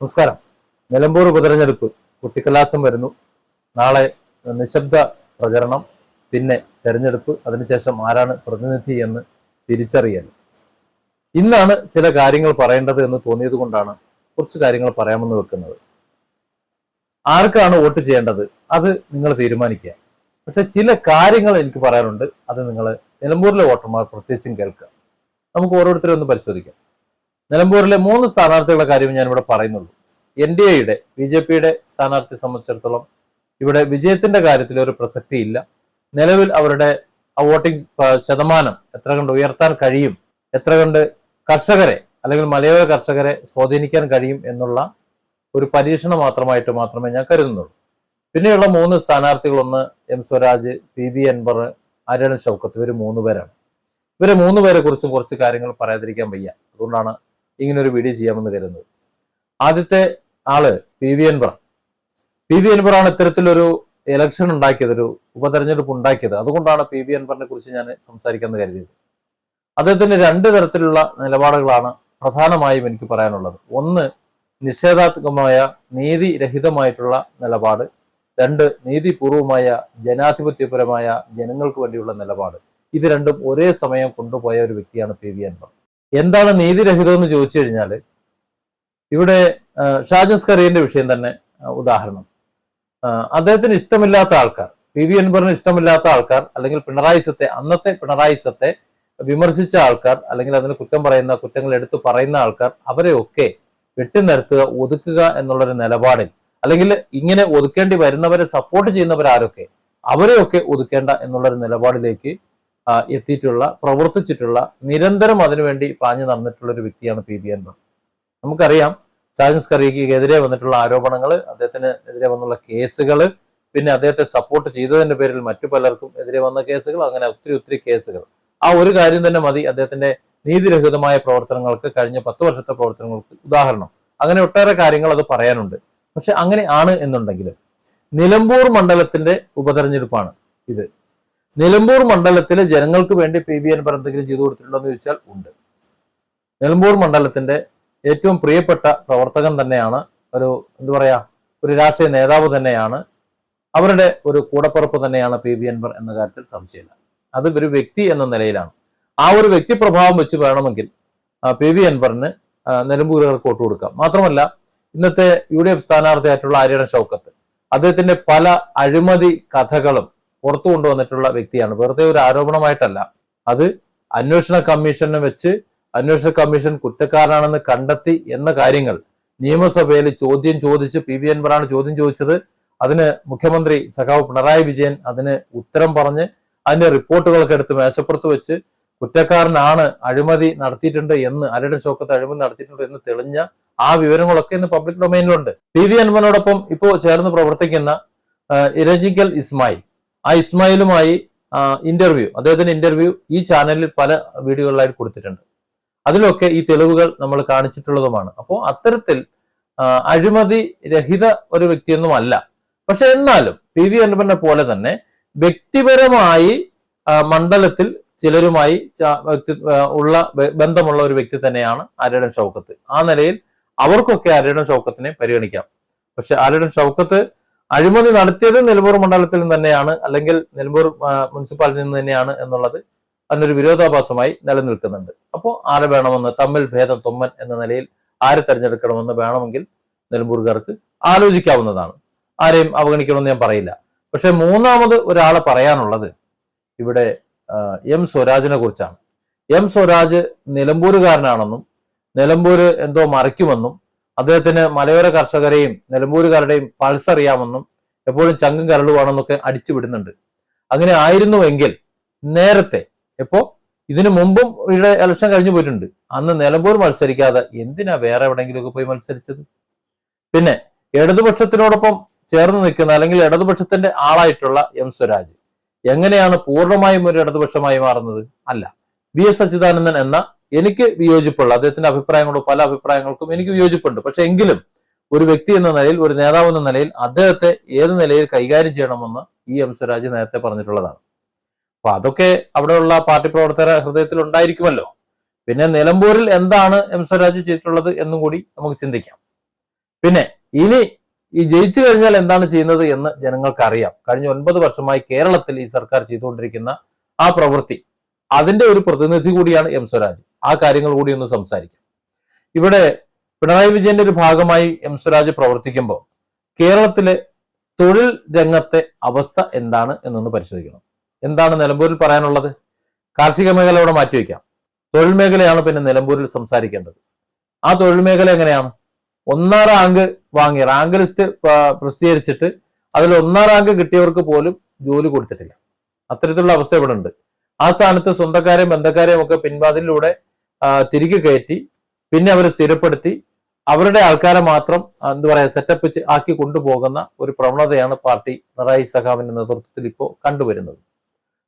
നമസ്കാരം. നിലമ്പൂർ ഉപതെരഞ്ഞെടുപ്പ് കുട്ടിക്കലാസം വരുന്നു. നാളെ നിശബ്ദ പ്രചരണം പിന്നെ തെരഞ്ഞെടുപ്പ് അതിനുശേഷം ആരാണ് പ്രതിനിധി എന്ന് തിരിച്ചറിയൽ. ഇന്നാണ് ചില കാര്യങ്ങൾ പറയേണ്ടത് എന്ന് തോന്നിയത് കൊണ്ടാണ് കുറച്ച് കാര്യങ്ങൾ പറയാമെന്ന് വെക്കുന്നത്. ആർക്കാണ് വോട്ട് ചെയ്യേണ്ടത്? അത് നിങ്ങൾ തീരുമാനിക്കുക. പക്ഷെ ചില കാര്യങ്ങൾ എനിക്ക് പറയാനുണ്ട്. അത് നിങ്ങൾ നിലമ്പൂരിലെ വോട്ടർമാർ പ്രത്യേകിച്ചും കേൾക്കുക. നമുക്ക് ഓരോരുത്തരും ഒന്ന് പരിശോധിക്കാം. നിലമ്പൂരിലെ മൂന്ന് സ്ഥാനാർത്ഥികളുടെ കാര്യം ഞാൻ ഇവിടെ പറയുന്നുള്ളൂ. എൻ ഡി എയുടെ ബി ജെ പിയുടെ സ്ഥാനാർത്ഥിയെ സംബന്ധിച്ചിടത്തോളം ഇവിടെ വിജയത്തിന്റെ കാര്യത്തിൽ ഒരു പ്രസക്തി ഇല്ല നിലവിൽ അവരുടെ വോട്ടിംഗ് ശതമാനം എത്ര കണ്ട് ഉയർത്താൻ കഴിയും എത്ര കണ്ട് കർഷകരെ അല്ലെങ്കിൽ മലയോര കർഷകരെ സ്വാധീനിക്കാൻ കഴിയും എന്നുള്ള ഒരു പരീക്ഷണം മാത്രമായിട്ട് മാത്രമേ ഞാൻ കരുതുന്നുള്ളൂ. പിന്നെയുള്ള മൂന്ന് സ്ഥാനാർത്ഥികളൊന്ന് M Swaraj P V Anvar Aryadan Shoukath. ഇവർ മൂന്ന് പേരാണ്. ഇവരെ മൂന്ന് പേരെ കുറിച്ചും കുറച്ച് കാര്യങ്ങൾ പറയാതിരിക്കാൻ വയ്യ. അതുകൊണ്ടാണ് ഇങ്ങനെ ഒരു വീഡിയോ ചെയ്യാമെന്ന് കരുതുന്നത് ആദ്യത്തെ ആൾ P V Anvar. P V അൻവറാണ് ഇത്തരത്തിലൊരു ഇലക്ഷൻ ഉണ്ടാക്കിയത് ഒരു ഉപതെരഞ്ഞെടുപ്പ് ഉണ്ടാക്കിയത്. അതുകൊണ്ടാണ് പി വി അൻവറിനെ കുറിച്ച് ഞാൻ സംസാരിക്കാമെന്ന് കരുതിയത്. അദ്ദേഹത്തിന് രണ്ട് തരത്തിലുള്ള നിലപാടുകളാണ് പ്രധാനമായും എനിക്ക് പറയാനുള്ളത്. ഒന്ന് നിഷേധാത്മകമായ നീതിരഹിതമായിട്ടുള്ള നിലപാട്. രണ്ട് നീതിപൂർവമായ ജനാധിപത്യപരമായ ജനങ്ങൾക്ക് വേണ്ടിയുള്ള നിലപാട്. ഇത് രണ്ടും ഒരേ സമയം കൊണ്ടുപോയ ഒരു വ്യക്തിയാണ് പി വി അൻവർ. എന്താണ് നീതിരഹിതം എന്ന് ചോദിച്ചു കഴിഞ്ഞാൽ ഇവിടെ ഷാജസ് കറിയന്റെ വിഷയം തന്നെ ഉദാഹരണം. അദ്ദേഹത്തിന് ഇഷ്ടമില്ലാത്ത ആൾക്കാർ പി വി അൻവറിന് ഇഷ്ടമില്ലാത്ത ആൾക്കാർ അല്ലെങ്കിൽ പിണറായി സത്തെ അന്നത്തെ പിണറായി സത്തെ വിമർശിച്ച ആൾക്കാർ അല്ലെങ്കിൽ അതിന് കുറ്റം പറയുന്ന കുറ്റങ്ങൾ എടുത്തു പറയുന്ന ആൾക്കാർ അവരെ ഒക്കെ വെട്ടിനിരത്തുക ഒതുക്കുക എന്നുള്ളൊരു നിലപാടിൽ അല്ലെങ്കിൽ ഇങ്ങനെ ഒതുക്കേണ്ടി വരുന്നവരെ സപ്പോർട്ട് ചെയ്യുന്നവരാരൊക്കെ അവരെയൊക്കെ ഒതുക്കേണ്ട എന്നുള്ളൊരു നിലപാടിലേക്ക് എത്തിയിട്ടുള്ള പ്രവർത്തിച്ചിട്ടുള്ള നിരന്തരം അതിനുവേണ്ടി പാഞ്ഞു നടന്നിട്ടുള്ള ഒരു വ്യക്തിയാണ് പി ബി അൻവർ. നമുക്കറിയാം ചാജൻസ് കറിക്കെതിരെ വന്നിട്ടുള്ള ആരോപണങ്ങൾ അദ്ദേഹത്തിന് എതിരെ വന്നുള്ള കേസുകൾ പിന്നെ അദ്ദേഹത്തെ സപ്പോർട്ട് ചെയ്തതിന്റെ പേരിൽ മറ്റു പലർക്കും എതിരെ വന്ന കേസുകൾ അങ്ങനെ ഒത്തിരി ഒത്തിരി കേസുകൾ. ആ ഒരു കാര്യം തന്നെ മതി അദ്ദേഹത്തിന്റെ നീതിരഹിതമായ പ്രവർത്തനങ്ങൾക്ക് കഴിഞ്ഞ പത്ത് വർഷത്തെ പ്രവർത്തനങ്ങൾക്ക് ഉദാഹരണം. അങ്ങനെ ഒട്ടേറെ കാര്യങ്ങൾ അത് പറയാനുണ്ട്. പക്ഷെ അങ്ങനെ ആണ് എന്നുണ്ടെങ്കിൽ നിലമ്പൂർ മണ്ഡലത്തിന്റെ ഉപതെരഞ്ഞെടുപ്പാണ് ഇത്. നിലമ്പൂർ മണ്ഡലത്തിലെ ജനങ്ങൾക്ക് വേണ്ടി പി ബി അൻവർ എന്തെങ്കിലും ചെയ്തു കൊടുത്തിട്ടുണ്ടോ എന്ന് ചോദിച്ചാൽ ഉണ്ട്. നിലമ്പൂർ മണ്ഡലത്തിന്റെ ഏറ്റവും പ്രിയപ്പെട്ട പ്രവർത്തകൻ തന്നെയാണ് ഒരു എന്താ പറയാ ഒരു രാഷ്ട്രീയ നേതാവ് തന്നെയാണ്. അവരുടെ ഒരു കൂടപ്പുറപ്പ് തന്നെയാണ് പി ബി അൻവർ എന്ന കാര്യത്തിൽ സംശയമില്ല. അത് ഒരു വ്യക്തി എന്ന നിലയിലാണ്. ആ ഒരു വ്യക്തി പ്രഭാവം വെച്ച് വേണമെങ്കിൽ പി വി അൻവറിന് നിലമ്പൂരുകാർക്ക് വോട്ട് കൊടുക്കാം. മാത്രമല്ല ഇന്നത്തെ യു ഡി എഫ് സ്ഥാനാർത്ഥിയായിട്ടുള്ള ആര്യടൻ ഷൗക്കത്ത് അദ്ദേഹത്തിന്റെ പല അഴിമതി കഥകളും പുറത്തു കൊണ്ടുവന്നിട്ടുള്ള വ്യക്തിയാണ്. വെറുതെ ഒരു ആരോപണമായിട്ടല്ല. അത് അന്വേഷണ കമ്മീഷനെ വെച്ച് അന്വേഷണ കമ്മീഷൻ കുറ്റക്കാരനാണെന്ന് കണ്ടെത്തി എന്ന കാര്യങ്ങൾ നിയമസഭയിൽ ചോദ്യം ചോദിച്ച് പി വി അൻവറാണ് ചോദ്യം ചോദിച്ചത്. അതിന് മുഖ്യമന്ത്രി സഖാവ് പിണറായി വിജയൻ അതിന് ഉത്തരം പറഞ്ഞ് അതിന്റെ റിപ്പോർട്ടുകളൊക്കെ എടുത്ത് മേശപ്പുറത്ത് വെച്ച് കുറ്റക്കാരനാണ് അഴിമതി നടത്തിയിട്ടുണ്ട് എന്ന് അരടൻ ശോക്കത്ത് അഴിമതി നടത്തിയിട്ടുണ്ട് എന്ന് തെളിഞ്ഞ ആ വിവരങ്ങളൊക്കെ ഇന്ന് പബ്ലിക് ഡൊമൈനിലുണ്ട്. പി വി അൻവറിനോടൊപ്പം ഇപ്പോൾ ചേർന്ന് പ്രവർത്തിക്കുന്ന ഇരജിക്കൽ ഇസ്മായിൽ. ആ ഇസ്മായിലുമായി ഇന്റർവ്യൂ അദ്ദേഹത്തിന്റെ ഇന്റർവ്യൂ ഈ ചാനലിൽ പല വീഡിയോകളിലായി കൊടുത്തിട്ടുണ്ട്. അതിലൊക്കെ ഈ തെളിവുകൾ നമ്മൾ കാണിച്ചിട്ടുള്ളതുമാണ്. അപ്പോൾ അത്തരത്തിൽ അഴിമതി രഹിത ഒരു വ്യക്തിയൊന്നും അല്ല പക്ഷെ എന്നാലും പി വി അനുപനെ പോലെ തന്നെ വ്യക്തിപരമായി മണ്ഡലത്തിൽ ചിലരുമായി വ്യക്തി- ഉള്ള ബന്ധമുള്ള ഒരു വ്യക്തി തന്നെയാണ് ആര്യടൻ ഷൗക്കത്ത്. ആ നിലയിൽ അവർക്കൊക്കെ ആര്യടൻ ഷൗക്കത്തിനെ പരിഗണിക്കാം. പക്ഷെ ആര്യടൻ ഷൗക്കത്ത് അഴിമതി നടത്തിയത് നിലമ്പൂർ മണ്ഡലത്തിൽ നിന്ന് തന്നെയാണ് അല്ലെങ്കിൽ നിലമ്പൂർ മുനിസിപ്പാലിറ്റിയിൽ നിന്ന് തന്നെയാണ് എന്നുള്ളത് അതിനൊരു വിരോധാഭാസമായി നിലനിൽക്കുന്നുണ്ട്. അപ്പോൾ ആരെ വേണമെന്ന് തമ്മിൽ ഭേദം തൊമ്മൻ എന്ന നിലയിൽ ആരെ തെരഞ്ഞെടുക്കണമെന്ന് വേണമെങ്കിൽ നിലമ്പൂർക്കാർക്ക് ആലോചിക്കാവുന്നതാണ്. ആരെയും അവഗണിക്കണമെന്ന് ഞാൻ പറയില്ല. പക്ഷെ മൂന്നാമത് ഒരാളെ പറയാനുള്ളത് ഇവിടെ എം സ്വരാജിനെ കുറിച്ചാണ്. എം സ്വരാജ് നിലമ്പൂരുകാരനാണെന്നും നിലമ്പൂര് എന്തോ മറിക്കുമെന്നും അദ്ദേഹത്തിന് മലയോര കർഷകരെയും നിലമ്പൂരുകാരുടെയും പൾസ് അറിയാമെന്നും എപ്പോഴും ചങ്കും കരളുവാണെന്നൊക്കെ അടിച്ചു വിടുന്നുണ്ട്. അങ്ങനെ ആയിരുന്നുവെങ്കിൽ നേരത്തെ ഇപ്പോ ഇതിനു മുമ്പും ഇവിടെ ഇലക്ഷൻ കഴിഞ്ഞു പോയിട്ടുണ്ട്. അന്ന് നിലമ്പൂർ മത്സരിക്കാതെ എന്തിനാ വേറെ എവിടെയെങ്കിലുമൊക്കെ പോയി മത്സരിച്ചത്? പിന്നെ ഇടതുപക്ഷത്തിനോടൊപ്പം ചേർന്ന് നിൽക്കുന്ന അല്ലെങ്കിൽ ഇടതുപക്ഷത്തിന്റെ ആളായിട്ടുള്ള എം സ്വരാജ് എങ്ങനെയാണ് പൂർണമായും ഒരു ഇടതുപക്ഷമായി മാറുന്നത്? അല്ല. വി എസ് അച്യുതാനന്ദൻ എന്ന എനിക്ക് വിയോജിപ്പുള്ള അദ്ദേഹത്തിന്റെ അഭിപ്രായങ്ങളോ പല അഭിപ്രായങ്ങൾക്കും എനിക്ക് വിയോജിപ്പുണ്ട്. പക്ഷെ എങ്കിലും ഒരു വ്യക്തി എന്ന നിലയിൽ ഒരു നേതാവ് എന്ന നിലയിൽ അദ്ദേഹത്തെ ഏത് നിലയിൽ കൈകാര്യം ചെയ്യണമെന്ന് ഇ എം സ്വരാജ് നേരത്തെ പറഞ്ഞിട്ടുള്ളതാണ്. അപ്പൊ അതൊക്കെ അവിടെയുള്ള പാർട്ടി പ്രവർത്തകരെ ഹൃദയത്തിൽ ഉണ്ടായിരിക്കുമല്ലോ. പിന്നെ നിലമ്പൂരിൽ എന്താണ് എം സ്വരാജ് ചെയ്തിട്ടുള്ളത് എന്നും കൂടി നമുക്ക് ചിന്തിക്കാം. പിന്നെ ഇനി ഈ ജയിച്ചു കഴിഞ്ഞാൽ എന്താണ് ചെയ്യുന്നത് എന്ന് ജനങ്ങൾക്ക് അറിയാം കഴിഞ്ഞ ഒൻപത് വർഷമായി കേരളത്തിൽ ഈ സർക്കാർ ചെയ്തുകൊണ്ടിരിക്കുന്ന ആ പ്രവൃത്തി അതിന്റെ ഒരു പ്രതിനിധി കൂടിയാണ് എം സ്വരാജ്. ആ കാര്യങ്ങൾ കൂടി ഒന്ന് സംസാരിക്കാം. ഇവിടെ പിണറായി വിജയന്റെ ഒരു ഭാഗമായി എം സ്വരാജ് പ്രവർത്തിക്കുമ്പോൾ കേരളത്തിലെ തൊഴിൽ രംഗത്തെ അവസ്ഥ എന്താണ് എന്നൊന്ന് പരിശോധിക്കണം. എന്താണ് നിലമ്പൂരിൽ പറയാനുള്ളത്? കാർഷിക മേഖല അവിടെ മാറ്റിവെക്കാം തൊഴിൽ മേഖലയാണ് പിന്നെ നിലമ്പൂരിൽ സംസാരിക്കേണ്ടത്. ആ തൊഴിൽ മേഖല എങ്ങനെയാണ്? ഒന്നാം റാങ്ക് വാങ്ങി റാങ്ക് ലിസ്റ്റ് പ്രസിദ്ധീകരിച്ചിട്ട് അതിൽ ഒന്നാം റാങ്ക് കിട്ടിയവർക്ക് പോലും ജോലി കൊടുത്തിട്ടില്ല. അത്തരത്തിലുള്ള അവസ്ഥ ഇവിടെ ഉണ്ട്. ആ സ്ഥാനത്ത് സ്വന്തക്കാരെയും ബന്ധക്കാരെയും ഒക്കെ പിൻവാതിലൂടെ തിരികെ കയറ്റി പിന്നെ അവരെ സ്ഥിരപ്പെടുത്തി അവരുടെ ആൾക്കാരെ മാത്രം എന്താ പറയാ സെറ്റപ്പ് ആക്കി കൊണ്ടുപോകുന്ന ഒരു പ്രവണതയാണ് പാർട്ടി പിണറായി സഖാവിന്റെ നേതൃത്വത്തിൽ ഇപ്പോൾ കണ്ടുവരുന്നത്.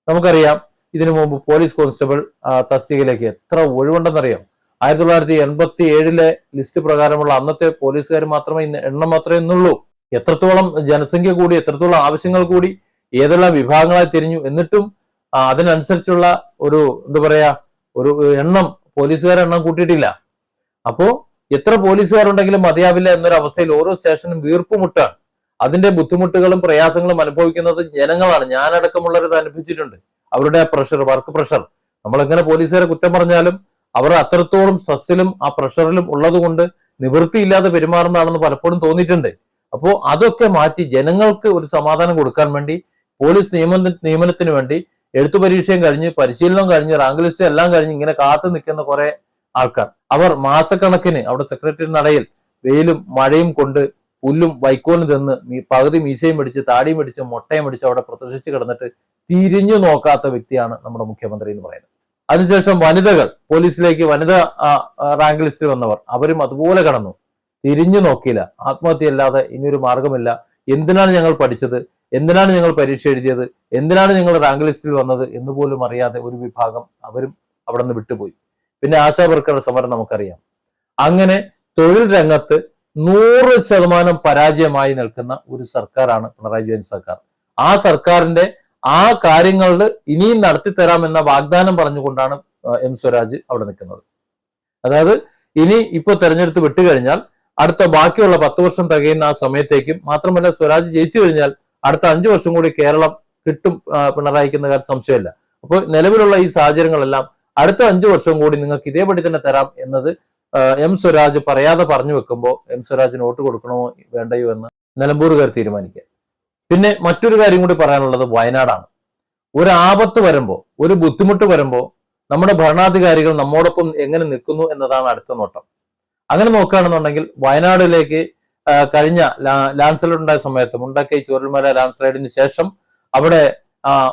നമുക്കറിയാം ഇതിനു മുമ്പ് പോലീസ് കോൺസ്റ്റബിൾ തസ്തികയിലേക്ക് എത്ര ഒഴിവുണ്ടെന്നറിയാം. ആയിരത്തി തൊള്ളായിരത്തി എൺപത്തി ഏഴിലെ ലിസ്റ്റ് പ്രകാരമുള്ള അന്നത്തെ പോലീസുകാർ മാത്രമേ ഇന്ന് എണ്ണം മാത്രമേ ഇന്നുള്ളൂ എത്രത്തോളം ജനസംഖ്യ കൂടി എത്രത്തോളം ആവശ്യങ്ങൾ കൂടി ഏതെല്ലാം വിഭാഗങ്ങളായി തിരിഞ്ഞു എന്നിട്ടും അതിനനുസരിച്ചുള്ള ഒരു എന്താ പറയാ ഒരു എണ്ണം പോലീസുകാരെ എണ്ണം കൂട്ടിയിട്ടില്ല. അപ്പോ എത്ര പോലീസുകാരുണ്ടെങ്കിലും മതിയാവില്ല എന്നൊരു അവസ്ഥയിൽ ഓരോ സ്റ്റേഷനും വീർപ്പുമുട്ടാണ്. അതിന്റെ ബുദ്ധിമുട്ടുകളും പ്രയാസങ്ങളും അനുഭവിക്കുന്നത് ജനങ്ങളാണ്. ഞാനടക്കമുള്ളവരത് അനുഭവിച്ചിട്ടുണ്ട്. അവരുടെ പ്രഷർ വർക്ക് പ്രഷർ. നമ്മളെങ്ങനെ പോലീസുകാരെ കുറ്റം പറഞ്ഞാലും അവർ അത്രത്തോളം സ്ട്രെസ്സിലും ആ പ്രഷറിലും ഉള്ളതുകൊണ്ട് നിവൃത്തിയില്ലാതെ പെരുമാറുന്നതാണെന്ന് പലപ്പോഴും തോന്നിയിട്ടുണ്ട്. അപ്പോൾ അതൊക്കെ മാറ്റി ജനങ്ങൾക്ക് ഒരു സമാധാനം കൊടുക്കാൻ വേണ്ടി പോലീസ് നിയമ നിയമനത്തിന് വേണ്ടി എഴുത്തു പരീക്ഷയും കഴിഞ്ഞ് പരിശീലനം കഴിഞ്ഞ് റാങ്ക് ലിസ്റ്റ് എല്ലാം കഴിഞ്ഞ് ഇങ്ങനെ കാത്തു നിൽക്കുന്ന കുറെ ആൾക്കാർ. അവർ മാസക്കണക്കിന് അവിടെ സെക്രട്ടറി നടയിൽ വെയിലും മഴയും കൊണ്ട് പുല്ലും വൈക്കോലും തിന്ന് പകുതി മീശയും പിടിച്ച് താടിയും പിടിച്ച് മുട്ടയും പിടിച്ച് അവിടെ പ്രദർശിച്ച് കിടന്നിട്ട് തിരിഞ്ഞു നോക്കാത്ത വ്യക്തിയാണ് നമ്മുടെ മുഖ്യമന്ത്രി എന്ന് പറയുന്നത്. അതിനുശേഷം വനിതകൾ പോലീസിലേക്ക് വനിത റാങ്ക് ലിസ്റ്റിൽ വന്നവർ അവരും അതുപോലെ കടന്നു. തിരിഞ്ഞു നോക്കിയില്ല. ആത്മഹത്യ ആത്മഹത്യയല്ലാതെ ഇനിയൊരു മാർഗമില്ല എന്തിനാണ് ഞങ്ങൾ പഠിച്ചത്? എന്തിനാണ് ഞങ്ങൾ പരീക്ഷ എഴുതിയത്? എന്തിനാണ് ഞങ്ങൾ റാങ്ക് ലിസ്റ്റിൽ വന്നത് എന്ന് പോലും അറിയാതെ ഒരു വിഭാഗം അവരും അവിടെ നിന്ന് വിട്ടുപോയി. പിന്നെ ആശാ വർക്കറുടെ സമരം നമുക്കറിയാം. അങ്ങനെ തൊഴിൽ രംഗത്ത് നൂറ് ശതമാനം പരാജയമായി നിൽക്കുന്ന ഒരു സർക്കാരാണ് പിണറായി വിജയൻ സർക്കാർ. ആ സർക്കാരിന്റെ ആ കാര്യങ്ങളിൽ ഇനിയും നടത്തിത്തരാം എന്ന വാഗ്ദാനം പറഞ്ഞുകൊണ്ടാണ് എം സ്വരാജ് അവിടെ നിൽക്കുന്നത്. അതായത് ഇനി ഇപ്പോൾ തെരഞ്ഞെടുത്ത് വിട്ടുകഴിഞ്ഞാൽ അടുത്ത ബാക്കിയുള്ള പത്ത് വർഷം തികയുന്ന ആ സമയത്തേക്കും മാത്രമല്ല സ്വരാജ് ജയിച്ചു കഴിഞ്ഞാൽ അടുത്ത അഞ്ചു വർഷം കൂടി കേരളം കിട്ടും പിണറായിക്കുന്ന കാര്യം സംശയമില്ല. അപ്പോൾ നിലവിലുള്ള ഈ സാഹചര്യങ്ങളെല്ലാം അടുത്ത അഞ്ചു വർഷം കൂടി നിങ്ങൾക്ക് ഇതേപടി തന്നെ തരാം എന്നത് എം സ്വരാജ് പറയാതെ പറഞ്ഞു വെക്കുമ്പോൾ എം സ്വരാജിന് വോട്ട് കൊടുക്കണമോ വേണ്ടയോ എന്ന് നിലമ്പൂരുകാർ തീരുമാനിക്കുക. പിന്നെ മറ്റൊരു കാര്യം കൂടി പറയാനുള്ളത് വയനാടാണ്. ഒരു ആപത്ത് വരുമ്പോൾ ഒരു ബുദ്ധിമുട്ട് വരുമ്പോൾ നമ്മുടെ ഭരണാധികാരികൾ നമ്മോടൊപ്പം എങ്ങനെ നിൽക്കുന്നു എന്നതാണ് അടുത്ത നോട്ടം. അങ്ങനെ നോക്കുകയാണെന്നുണ്ടെങ്കിൽ വയനാടിലേക്ക് കഴിഞ്ഞ ലാൻഡ്സ്ലൈഡ് ലാൻഡ് സ്ലൈഡ് ഉണ്ടായ സമയത്ത് മുണ്ടക്കൈ ചൂരൽമല ലാൻഡ് സ്ലൈഡിന് ശേഷം അവിടെ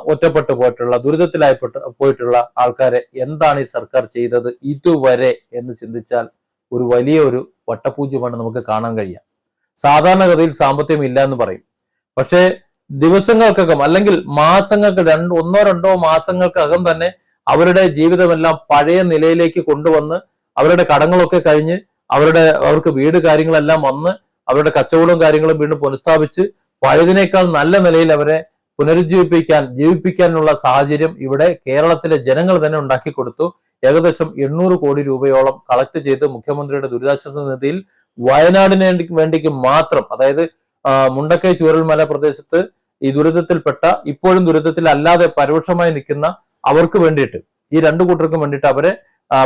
ഒറ്റപ്പെട്ടു പോയിട്ടുള്ള ദുരിതത്തിലായി പോയിട്ടുള്ള ആൾക്കാരെ എന്താണ് ഈ സർക്കാർ ചെയ്തത് ഇതുവരെ എന്ന് ചിന്തിച്ചാൽ ഒരു വലിയ ഒരു വട്ടപൂജ്യമാണ് നമുക്ക് കാണാൻ കഴിയുക. സാധാരണഗതിയിൽ സാമ്പത്തികം ഇല്ല എന്ന് പറയും. പക്ഷേ ദിവസങ്ങൾക്കകം അല്ലെങ്കിൽ മാസങ്ങൾക്ക് രണ്ട് ഒന്നോ രണ്ടോ മാസങ്ങൾക്കകം തന്നെ അവരുടെ ജീവിതമെല്ലാം പഴയ നിലയിലേക്ക് കൊണ്ടുവന്ന് അവരുടെ കടങ്ങളൊക്കെ കഴിഞ്ഞ് അവരുടെ അവർക്ക് വീട് കാര്യങ്ങളെല്ലാം വന്ന് അവരുടെ കച്ചവടവും കാര്യങ്ങളും വീണ്ടും പുനഃസ്ഥാപിച്ച് പഴയതിനേക്കാൾ നല്ല നിലയിൽ അവരെ പുനരുജ്ജീവിപ്പിക്കാൻ ജീവിപ്പിക്കാനുള്ള സാഹചര്യം ഇവിടെ കേരളത്തിലെ ജനങ്ങൾ തന്നെ ഉണ്ടാക്കി കൊടുത്തു. ഏകദേശം എണ്ണൂറ് കോടി രൂപയോളം കളക്ട് ചെയ്ത് മുഖ്യമന്ത്രിയുടെ ദുരിതാശ്വാസ നിധിയിൽ വയനാടിന് വേണ്ടി വേണ്ടിക്ക് മാത്രം അതായത് മുണ്ടക്കൈ ചൂരൽമല പ്രദേശത്ത് ഈ ദുരിതത്തിൽപ്പെട്ട ഇപ്പോഴും ദുരിതത്തിൽ അല്ലാതെ പരോക്ഷമായി നിൽക്കുന്ന അവർക്ക് വേണ്ടിയിട്ട് ഈ രണ്ടു കൂട്ടർക്കും വേണ്ടിയിട്ട് അവരെ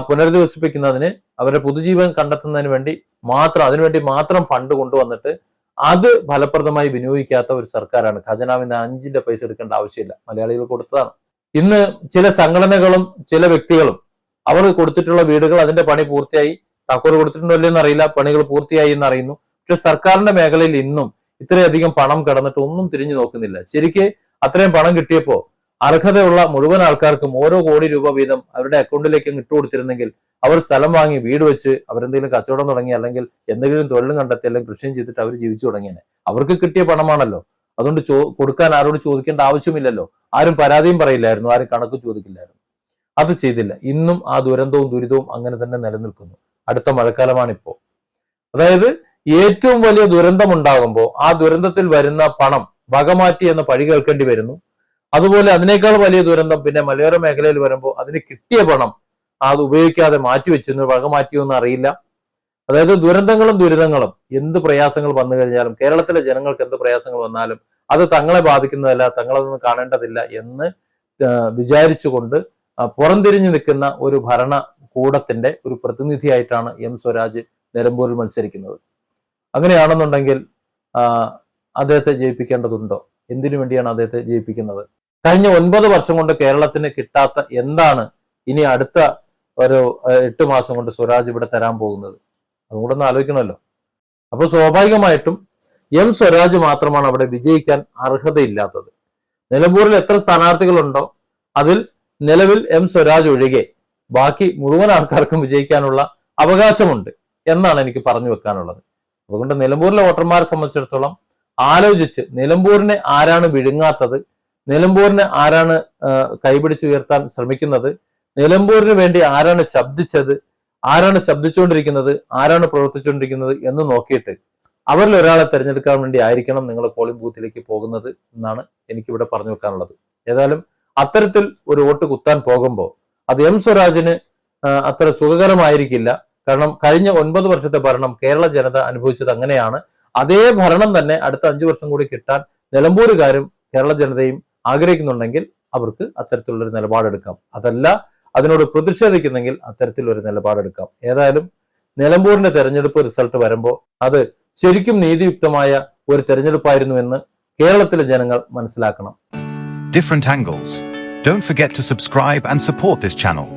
പുനരധിവസിപ്പിക്കുന്നതിന് അവരുടെ പുതുജീവൻ കണ്ടെത്തുന്നതിന് വേണ്ടി മാത്രം അതിനുവേണ്ടി മാത്രം ഫണ്ട് കൊണ്ടുവന്നിട്ട് അത് ഫലപ്രദമായി വിനിയോഗിക്കാത്ത ഒരു സർക്കാരാണ്. ഖജനാവിന് അഞ്ചിന്റെ പൈസ എടുക്കേണ്ട ആവശ്യമില്ല. മലയാളികൾ കൊടുത്തതാണ്. ഇന്ന് ചില സംഘടനകളും ചില വ്യക്തികളും അവർ കൊടുത്തിട്ടുള്ള വീടുകൾ അതിന്റെ പണി പൂർത്തിയായി. താക്കോൽ കൊടുത്തിട്ടുണ്ടോ അറിയില്ല പണികൾ പൂർത്തിയായി എന്ന് അറിയുന്നു. പക്ഷെ സർക്കാരിന്റെ മേഖലയിൽ ഇന്നും ഇത്രയധികം പണം കടന്നിട്ട് ഒന്നും തിരിഞ്ഞു നോക്കുന്നില്ല. ശരിക്ക് അത്രയും പണം കിട്ടിയപ്പോ അർഹതയുള്ള മുഴുവൻ ആൾക്കാർക്കും ഓരോ കോടി രൂപ വീതം അവരുടെ അക്കൗണ്ടിലേക്ക് ഇട്ടുകൊടുത്തിരുന്നെങ്കിൽ ഇട്ടു കൊടുത്തിരുന്നെങ്കിൽ അവർ സ്ഥലം വാങ്ങി വീട് വെച്ച് അവരെന്തെങ്കിലും കച്ചവടം തുടങ്ങി അല്ലെങ്കിൽ എന്തെങ്കിലും തൊഴിലും കണ്ടെത്തി അല്ലെങ്കിൽ കൃഷിയും ചെയ്തിട്ട് അവർ ജീവിച്ചു തുടങ്ങിയേനെ. അവർക്ക് കിട്ടിയ പണമാണല്ലോ. അതുകൊണ്ട് ചോ കൊടുക്കാൻ ആരോട് ചോദിക്കേണ്ട ആവശ്യമില്ലല്ലോ. ആരും പരാതിയും പറയില്ലായിരുന്നു. ആരും കണക്ക് ചോദിക്കില്ലായിരുന്നു. അത് ചെയ്തില്ല. ഇന്നും ആ ദുരന്തവും ദുരിതവും അങ്ങനെ തന്നെ നിലനിൽക്കുന്നു. അടുത്ത മഴക്കാലമാണിപ്പോ. അതായത് ഏറ്റവും വലിയ ദുരന്തം ഉണ്ടാകുമ്പോൾ ആ ദുരന്തത്തിൽ വരുന്ന പണം വകമാറ്റി എന്ന പഴി കേൾക്കേണ്ടി വരുന്നു. അതുപോലെ അതിനേക്കാൾ വലിയ ദുരന്തം പിന്നെ മലയോര മേഖലയിൽ വരുമ്പോൾ അതിന് കിട്ടിയ പണം അത് ഉപയോഗിക്കാതെ മാറ്റിവെച്ചെന്ന് വക മാറ്റിയോ എന്ന് അറിയില്ല. അതായത് ദുരന്തങ്ങളും ദുരിതങ്ങളും എന്ത് പ്രയാസങ്ങൾ വന്നു കഴിഞ്ഞാലും കേരളത്തിലെ ജനങ്ങൾക്ക് എന്ത് പ്രയാസങ്ങൾ വന്നാലും അത് തങ്ങളെ ബാധിക്കുന്നതല്ല തങ്ങളതൊന്നും കാണേണ്ടതില്ല എന്ന് വിചാരിച്ചുകൊണ്ട് പുറംതിരിഞ്ഞു നിൽക്കുന്ന ഒരു ഭരണകൂടത്തിന്റെ ഒരു പ്രതിനിധിയായിട്ടാണ് എം സ്വരാജ് നിലമ്പൂരിൽ മത്സരിക്കുന്നത്. അങ്ങനെയാണെന്നുണ്ടെങ്കിൽ അദ്ദേഹത്തെ ജയിപ്പിക്കേണ്ടതുണ്ടോ? എന്തിനു വേണ്ടിയാണ് അദ്ദേഹത്തെ ജയിപ്പിക്കുന്നത്? കഴിഞ്ഞ ഒൻപത് വർഷം കൊണ്ട് കേരളത്തിന് കിട്ടാത്ത എന്താണ് ഇനി അടുത്ത ഒരു എട്ട് മാസം കൊണ്ട് സ്വരാജ് ഇവിടെ തരാൻ പോകുന്നത്? അതും ഒന്ന് ആലോചിക്കണമല്ലോ. അപ്പൊ സ്വാഭാവികമായിട്ടും എം സ്വരാജ് മാത്രമാണ് അവിടെ വിജയിക്കാൻ അർഹതയില്ലാത്തത്. നിലമ്പൂരിൽ എത്ര സ്ഥാനാർത്ഥികളുണ്ടോ അതിൽ നിലവിൽ എം സ്വരാജ് ഒഴികെ ബാക്കി മുഴുവൻ ആൾക്കാർക്കും വിജയിക്കാനുള്ള അവകാശമുണ്ട് എന്നാണ് എനിക്ക് പറഞ്ഞു വെക്കാനുള്ളത്. അതുകൊണ്ട് നിലമ്പൂരിലെ വോട്ടർമാരെ സംബന്ധിച്ചിടത്തോളം ആലോചിച്ച് നിലമ്പൂരിനെ ആരാണ് വിഴുങ്ങാത്തത് നിലമ്പൂരിനെ ആരാണ് കൈപിടിച്ചുയർത്താൻ ശ്രമിക്കുന്നത്? നിലമ്പൂരിന് വേണ്ടി ആരാണ് ശബ്ദിച്ചത്? ആരാണ് ശബ്ദിച്ചുകൊണ്ടിരിക്കുന്നത്? ആരാണ് പ്രവർത്തിച്ചുകൊണ്ടിരിക്കുന്നത് എന്ന് നോക്കിയിട്ട് അവരിൽ ഒരാളെ തിരഞ്ഞെടുക്കാൻ വേണ്ടി ആയിരിക്കണം നിങ്ങൾ പോളിംഗ് ബൂത്തിലേക്ക് പോകുന്നത് എന്നാണ് എനിക്കിവിടെ പറഞ്ഞു വെക്കാനുള്ളത്. ഏതായാലും അത്തരത്തിൽ ഒരു വോട്ട് കുത്താൻ പോകുമ്പോൾ അത് എം സ്വരാജിന് അത്ര സുഖകരമായിരിക്കില്ല. കാരണം കഴിഞ്ഞ ഒൻപത് വർഷത്തെ ഭരണം കേരള ജനത അനുഭവിച്ചത് അങ്ങനെയാണ്. അതേ ഭരണം തന്നെ അടുത്ത അഞ്ചു വർഷം കൂടി കിട്ടാൻ നിലമ്പൂരുകാരും കേരള ജനതയും ആഗ്രഹിക്കുന്നുണ്ടെങ്കിൽ അവർക്ക് അത്തരത്തിലുള്ളൊരു നിലപാടെടുക്കാം അതല്ല അതിനോട് പ്രതിഷേധിക്കുന്നെങ്കിൽ അത്തരത്തിലൊരു നിലപാടെടുക്കാം ഏതായാലും നിലമ്പൂരിന്റെ തെരഞ്ഞെടുപ്പ് റിസൾട്ട് വരുമ്പോൾ അത് ശരിക്കും നീതിയുക്തമായ ഒരു തെരഞ്ഞെടുപ്പായിരുന്നു എന്ന് കേരളത്തിലെ ജനങ്ങൾ മനസ്സിലാക്കണം different angles. Don't forget to subscribe and support this channel.